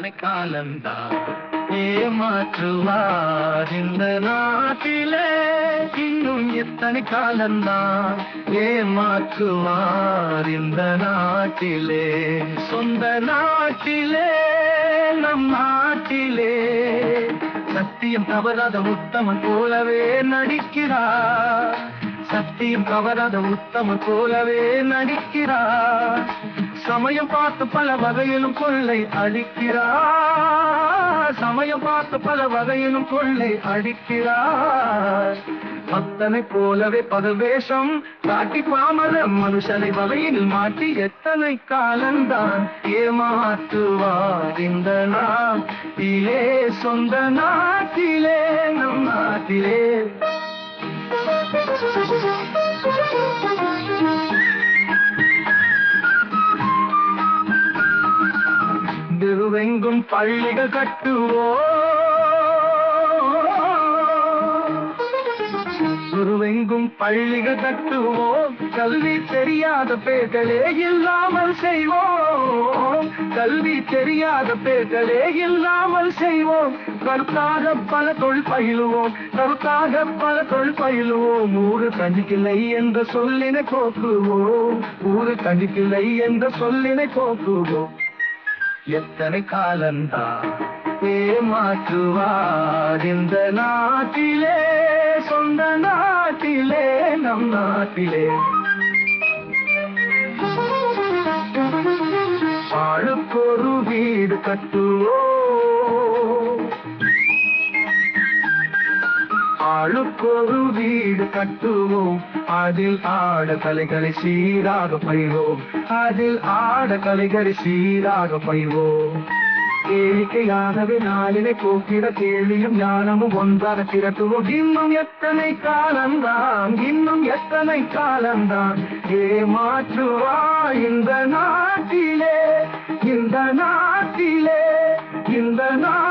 காலந்தான் ஏமாற்றுவார் இந்த நாட்டிலே. இன்னும் எத்தனை காலந்தான் ஏமாற்றுவார் இந்த நாட்டிலே. சொந்த நாட்டிலே நம் நாட்டிலே. சத்தியம் தவறாத உத்தமன் போலவே நடிக்கிறார். சத்தியம் தவறாத உத்தமன் போலவே நடிக்கிறார். சமயம் பார்த்து பல வகையிலும் கொள்ளை அடிக்கிறார் சமயம் பார்த்து பல வகையிலும் கொள்ளை அடிக்கிறார் பக்தனை போலவே பதவேஷம் காட்டி பாமர மனுஷனை வகையில் மாட்டி எத்தனை காலந்தான் ஏமாற்றுவார் இந்த நாட்டிலே. சொந்த நாட்டிலே நம் நாட்டிலே திருவெங்கும் பள்ளிகள் கட்டுவோ? குருவெங்கும் பள்ளிகள் கட்டுவோம் கல்வி தெரியாத பேர்களே இல்லாமல் செய்வோம். கல்வி தெரியாத பேர்களே இல்லாமல் செய்வோம். கருத்தாக பல தொழில் பயிலுவோம். கருத்தாக பல தொழில் பயிலுவோம். ஊரு கஞ்சிக்கிளை என்ற சொல்லினை போக்குவோம். ஊரு கஞ்சிக்கிளை என்ற சொல்லினை போக்குவோம். எத்தனை காலந்தான் ஏமாற்றுவார் இந்த நாட்டிலே சொந்த நாட்டிலே நம் நாட்டிலே. ஆளுக்கொரு வீடு கட்டுவோம். ஆளுக்கொரு வீடு கட்டுவோம். அதில் ஆட கலைகளை சீராக பயிவோம் அதில் ஆட கலைகளை சீராக பயிவோம் கேளிக்கையாகவே நாளினை போக்கிட கேள்வியும் ஞானமும் ஒன்றாக திரட்டுவோம். இன்னும் எத்தனை காலந்தான் இன்னும் எத்தனை காலந்தான் ஏமாற்றுவா இந்த நாட்டிலே இந்த நாட்டிலே இந்த நாட்டிலே